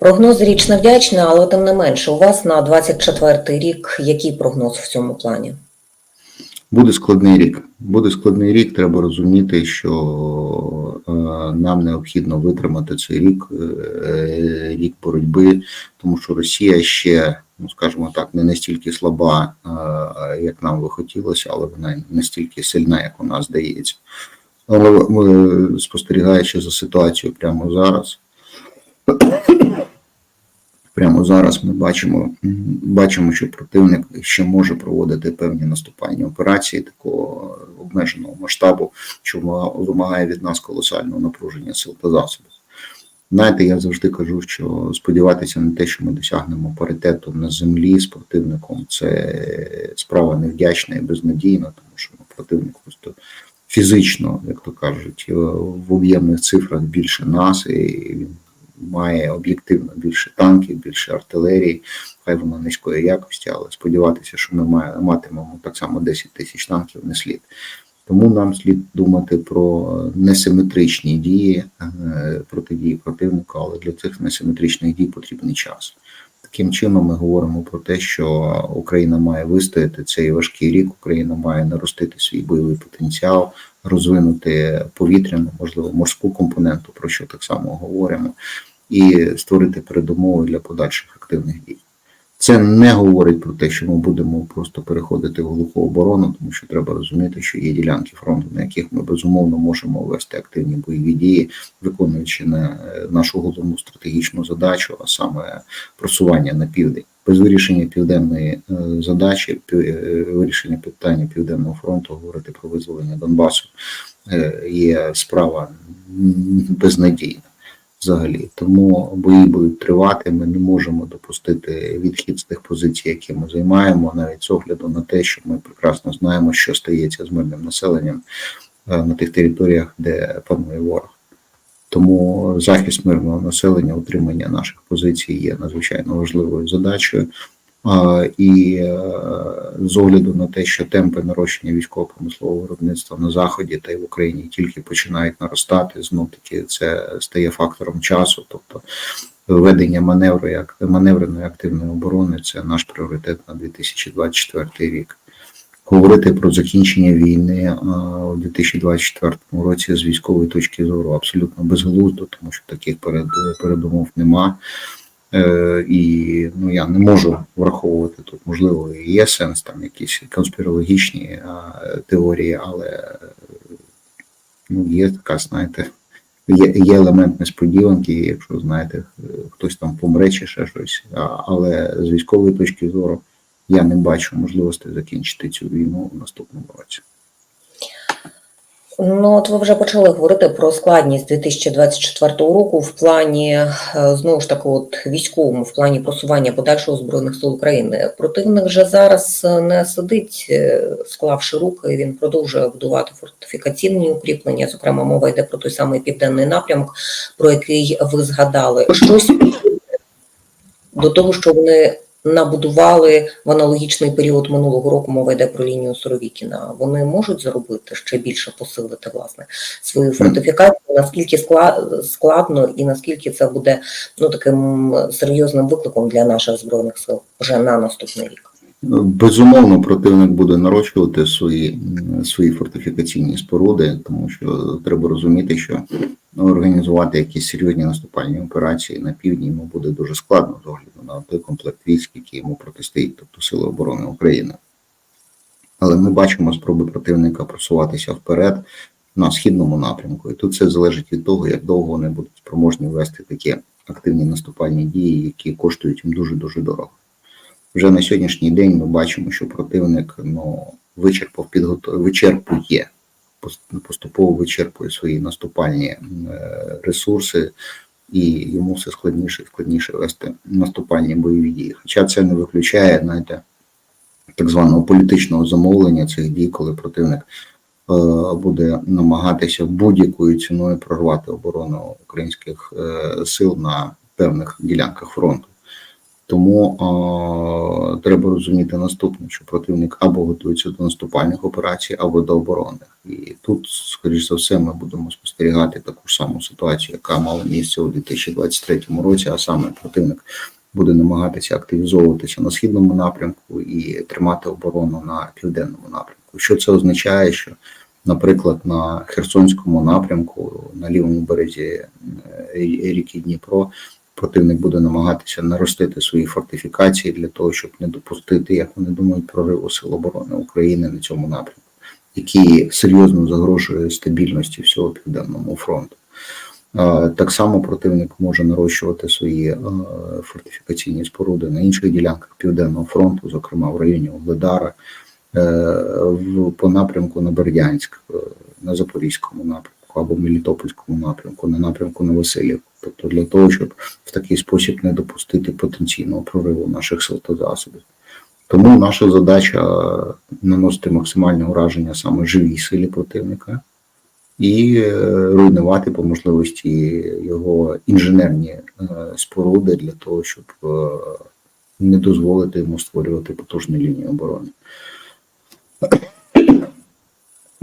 Прогноз річ невдячна, але тим не менше, у вас на 24 рік який прогноз в цьому плані? Буде складний рік. Буде складний рік. Треба розуміти, що е, нам необхідно витримати цей рік, е, рік боротьби, тому що Росія ще, ну скажімо так, не настільки слаба, е, як нам би хотілося, але вона настільки сильна, як у нас здається. Але ми, спостерігаючи за ситуацією прямо зараз, прямо зараз ми бачимо, бачимо, що противник ще може проводити певні наступальні операції такого обмеженого масштабу, що вимагає від нас колосального напруження сил та засобів. Знаєте, я завжди кажу, що сподіватися на те, що ми досягнемо паритету на землі з противником, це справа невдячна і безнадійна, тому що ну, противник просто фізично, як то кажуть, в об'ємних цифрах більше нас, і він має об'єктивно більше танків, більше артилерії, хай вона низької якості, але сподіватися, що ми матимемо так само 10 тисяч танків, не слід. Тому нам слід думати про несиметричні дії протидії противника, але для цих несиметричних дій потрібний час. Таким чином, ми говоримо про те, що Україна має вистояти цей важкий рік, Україна має наростити свій бойовий потенціал, розвинути повітряну, можливо, морську компоненту, про що так само говоримо, і створити передумови для подальших активних дій. Це не говорить про те, що ми будемо просто переходити в глуху оборону, тому що треба розуміти, що є ділянки фронту, на яких ми безумовно можемо вести активні бойові дії, виконуючи на нашу головну стратегічну задачу, а саме просування на південь. Без вирішення південної задачі, вирішення питання південного фронту, говорити про визволення Донбасу є справа безнадійна взагалі. Тому бої будуть тривати. Ми не можемо допустити відхід з тих позицій, які ми займаємо, навіть з огляду на те, що ми прекрасно знаємо, що стається з мирним населенням на тих територіях, де панує ворог. Тому захист мирного населення, утримання наших позицій є надзвичайно важливою задачею. І з огляду на те, що темпи нарощення військово-промислового виробництва на заході та й в Україні тільки починають наростати, знов таки це стає фактором часу. Тобто ведення маневру як маневреної активної оборони це наш пріоритет на 2024 рік. Говорити про закінчення війни у 2024 році з військової точки зору абсолютно безглуздо, тому що таких передумов нема. І ну я не можу враховувати тут, можливо, є сенс там якісь конспірологічні теорії, але ну, є така, знаєте, є є елемент несподіванки, якщо знаєте, хтось там помре чи ще щось. Але з військової точки зору я не бачу можливості закінчити цю війну в наступному році. Ну, от ви вже почали говорити про складність 2024 року в плані знову ж таки, от військовому, в плані просування подальшого збройних сил України. Противник вже зараз не сидить, склавши руки. Він продовжує будувати фортифікаційні укріплення. Зокрема, мова йде про той самий південний напрямок, про який ви згадали. Щось до того, що вони набудували в аналогічний період минулого року, мова йде про лінію Суровікіна. Вони можуть зробити ще більше посилити власне свою фортифікацію. Наскільки складно і наскільки це буде ну таким серйозним викликом для наших збройних сил вже на наступний рік? Безумовно, противник буде нарощувати свої свої фортифікаційні споруди, тому що треба розуміти, що організувати якісь серйозні наступальні операції на півдні йому буде дуже складно з огляду на той комплект військ, який йому протистоїть, тобто Сили оборони України. Але ми бачимо спроби противника просуватися вперед на східному напрямку, і тут все залежить від того, як довго вони будуть спроможні вести такі активні наступальні дії, які коштують їм дуже дуже дорого. Вже на сьогоднішній день ми бачимо, що противник ну, вичерпав підготов... вичерпує, поступово вичерпує свої наступальні ресурси, і йому все складніше і складніше вести наступальні бойові дії. Хоча це не виключає знаєте, так званого політичного замовлення цих дій, коли противник буде намагатися будь-якою ціною прорвати оборону українських сил на певних ділянках фронту. Тому а, треба розуміти наступне, що противник або готується до наступальних операцій, або до оборонних. І тут, скоріш за все, ми будемо спостерігати таку ж саму ситуацію, яка мала місце у 2023 році, а саме противник буде намагатися активізовуватися на східному напрямку і тримати оборону на південному напрямку. Що це означає, що, наприклад, на Херсонському напрямку, на лівому березі е, ріки Дніпро, противник буде намагатися наростити свої фортифікації для того, щоб не допустити, як вони думають, прориву Сил оборони України на цьому напрямку, який серйозно загрожує стабільності всього південному фронту. Так само противник може нарощувати свої фортифікаційні споруди на інших ділянках Південного фронту, зокрема в районі Угледара, е, по напрямку на Бердянськ, е, на Запорізькому напрямку або Мелітопольському напрямку, на напрямку на Васильівку. Тобто для того, щоб в такий спосіб не допустити потенційного прориву наших сил та засобів. Тому наша задача наносити максимальне ураження саме живій силі противника і е, руйнувати по можливості його інженерні е, споруди для того, щоб е, не дозволити йому створювати потужну лінію оборони.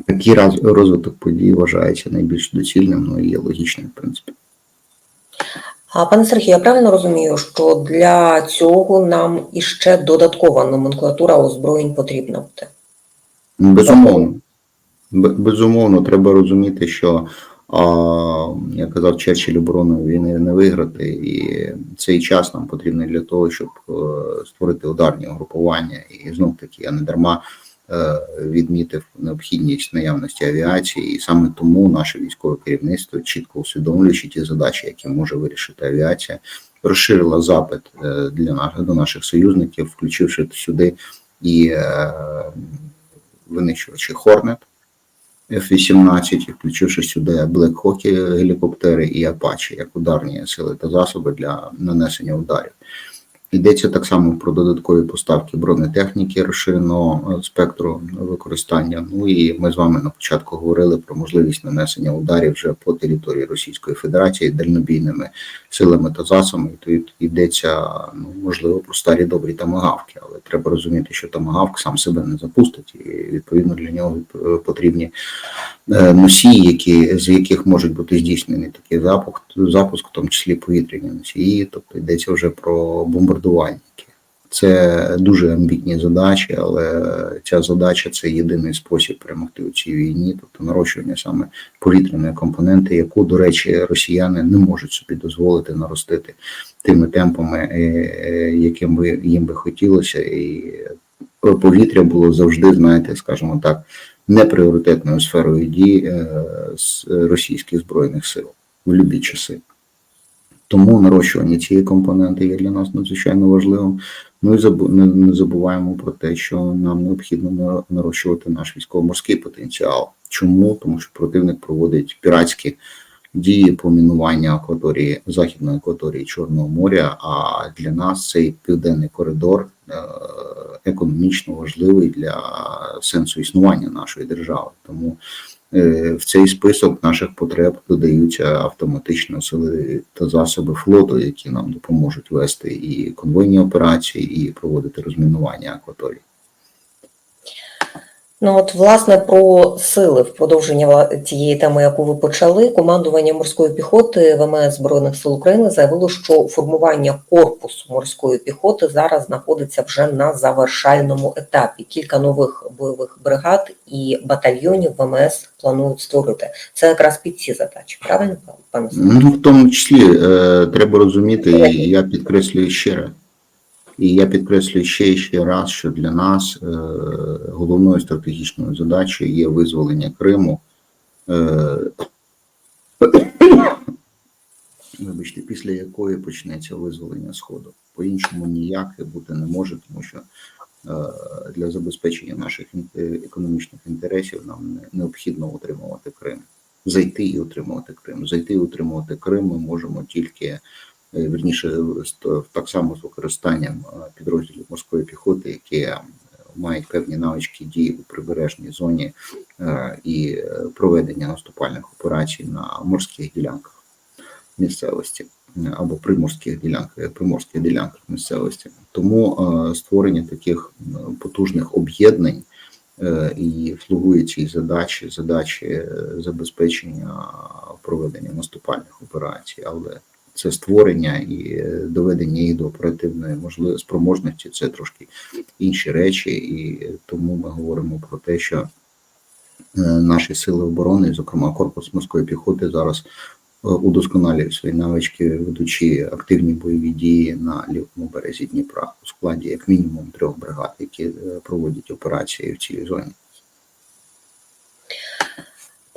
Такий розвиток подій вважається найбільш доцільним, ну і є логічним, в принципі. А пане Сергію, я правильно розумію, що для цього нам іще додаткова номенклатура озброєнь потрібна буде? Безумовно. Безумовно, треба розуміти, що, а, як казав Черчилль, обороною війни не виграти, і цей час нам потрібний для того, щоб е, створити ударні угрупування. І знов таки я не дарма відмітив необхідність наявності авіації, і саме тому наше військове керівництво, чітко усвідомлюючи ті задачі, які може вирішити авіація, розширила запит е, для до наших союзників, включивши сюди і е, винищувачі Хорнет F-18, включивши сюди Black Hawk гелікоптери і Apache як ударні сили та засоби для нанесення ударів. Йдеться так само про додаткові поставки бронетехніки розширеного е, спектру використання. Ну і ми з вами на початку говорили про можливість нанесення ударів вже по території Російської Федерації дальнобійними силами та засобами. Тут йдеться ну можливо про старі добрі тамагавки, але треба розуміти, що тамагавк сам себе не запустить, і відповідно для нього е, потрібні е, носії, які з яких можуть бути здійснений такий запуск, запуск, в тому числі повітряні носії, тобто йдеться вже про бомбардувальники. Це дуже амбітні задачі, але ця задача це єдиний спосіб перемогти у цій війні, тобто нарощування саме повітряної компоненти, яку, до речі, росіяни не можуть собі дозволити наростити тими темпами, е, е, яким би їм би хотілося, і повітря було завжди, знаєте, скажімо так, непріоритетною сферою дій е, російських збройних сил в любі часи. Тому нарощування цієї компоненти є для нас надзвичайно важливим. Ну і не- забуваємо про те, що нам необхідно на- нарощувати наш військово-морський потенціал. Чому? Тому що противник проводить піратські дії по мінуванню акваторії західної акваторії Чорного моря. А для нас цей південний коридор е, економічно важливий для сенсу існування нашої держави. Тому в цей список наших потреб додаються автоматично сили та засоби флоту, які нам допоможуть вести і конвойні операції, і проводити розмінування акваторії. Ну от власне про сили в продовження тієї теми, яку ви почали, командування морської піхоти ВМС Збройних сил України заявило, що формування корпусу морської піхоти зараз знаходиться вже на завершальному етапі. Кілька нових бойових бригад і батальйонів ВМС планують створити. Це якраз під ці задачі, правильно пане? Ну, в тому числі е, треба розуміти, і я підкреслюю ще раз. І я підкреслюю ще і ще раз, що для нас е, головною стратегічною задачею є визволення Криму. Е, вибачте, після якої почнеться визволення Сходу. По-іншому ніяк бути не може, тому що е, для забезпечення наших економічних інтересів нам не- необхідно утримувати Крим. Зайти і утримувати Крим. Зайти і утримувати Крим ми можемо тільки е, вірніше так само з використанням е, підрозділів морської піхоти, які е, мають певні навички дії у прибережній зоні і проведення наступальних операцій на морських ділянках місцевості. або приморських ділянках, приморських ділянках місцевості. Тому створення таких потужних об'єднань і слугує цій задачі, задачі забезпечення проведення наступальних операцій, але це створення і е, доведення їх до оперативної можливості спроможності це трошки інші речі, і тому ми говоримо про те, що е, наші сили оборони, зокрема корпус морської піхоти, зараз е, удосконалює свої навички, ведучи активні бойові дії на лівому березі Дніпра у складі як мінімум трьох бригад, які е, проводять операції в цій зоні.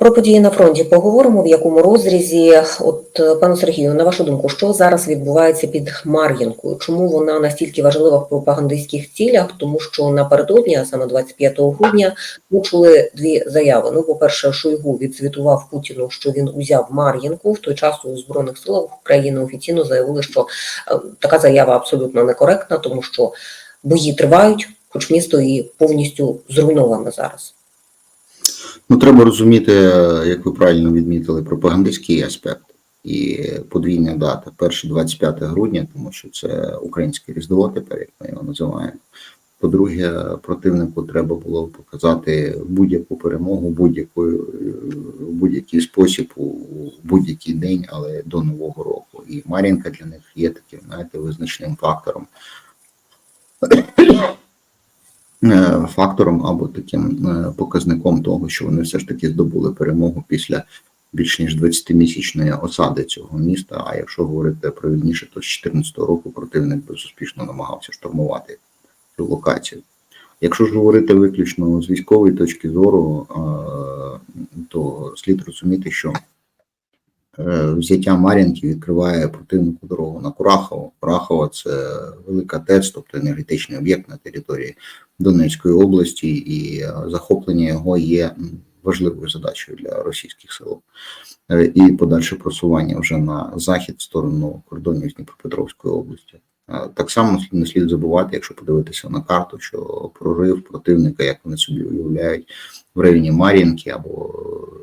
Про події на фронті поговоримо в якому розрізі. От е, пане Сергію, на вашу думку, що зараз відбувається під Мар'їнкою? Чому вона настільки важлива в пропагандистських цілях? Тому що напередодні, а саме 25 грудня, ми чули дві заяви. Ну, по-перше, Шойгу відзвітував Путіну, що він узяв Мар'їнку. В той час у збройних силах України офіційно заявили, що е, така заява абсолютно некоректна, тому що бої тривають, хоч місто і повністю зруйноване зараз. Ну, треба розуміти, як ви правильно відмітили, пропагандистський аспект і подвійна дата, перше 25 грудня, тому що це українське різдво тепер, як ми його називаємо. По-друге, противнику треба було показати будь-яку перемогу, будь-яку в будь-який спосіб у будь-який день, але до нового року. І Мар'їнка для них є таким, знаєте, визначним фактором. Е, Фактором або таким е, показником того, що вони все ж таки здобули перемогу після більш ніж 20-місячної осади цього міста. А якщо говорити про вільніше, то з 2014 року противник безуспішно намагався штурмувати цю локацію. Якщо ж говорити виключно з військової точки зору, е, то слід розуміти, що взяття Мар'їнки відкриває противнику дорогу на Курахово. Курахово – це велика ТЕЦ, тобто енергетичний об'єкт на території Донецької області, і е, захоплення його є важливою задачею для російських сил. Е, І подальше просування вже на захід в сторону кордонів з Дніпропетровської області. Так само не слід забувати, якщо подивитися на карту, що прорив противника, як вони собі уявляють, в районі Мар'їнки або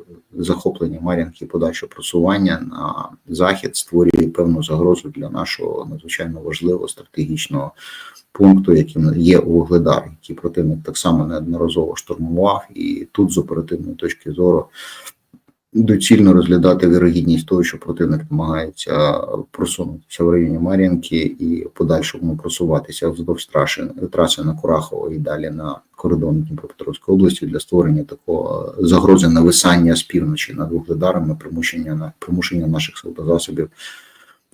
е, захоплення Мар'їнки, подальше просування на захід створює певну загрозу для нашого надзвичайно важливого стратегічного пункту, яким є Вугледар, який противник так само неодноразово штурмував, і тут з оперативної точки зору доцільно розглядати вірогідність того, що противник намагається просунутися в районі Мар'їнки і подальшому просуватися вздовж траси, на Курахово і далі на кордон Дніпропетровської області для створення такого загрози нависання з півночі над Вугледарами, примушення на примушення наших сил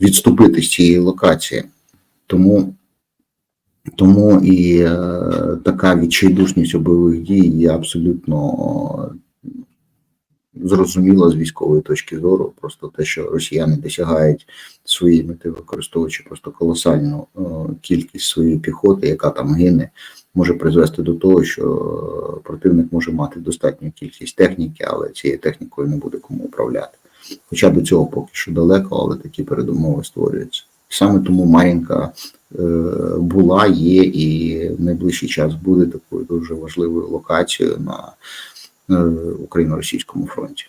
відступити з цієї локації. Тому тому і е, така відчайдушність бойових дій є абсолютно зрозуміла з військової точки зору. Просто те, що росіяни досягають своєї мети, використовуючи просто колосальну е, кількість своєї піхоти, яка там гине, може призвести до того, що е, противник може мати достатню кількість техніки, але цією технікою не буде кому управляти. Хоча до цього поки що далеко, але такі передумови створюються. Саме тому Мар'їнка е, була, є і в найближчий час буде такою дуже важливою локацією на україно-російському фронті.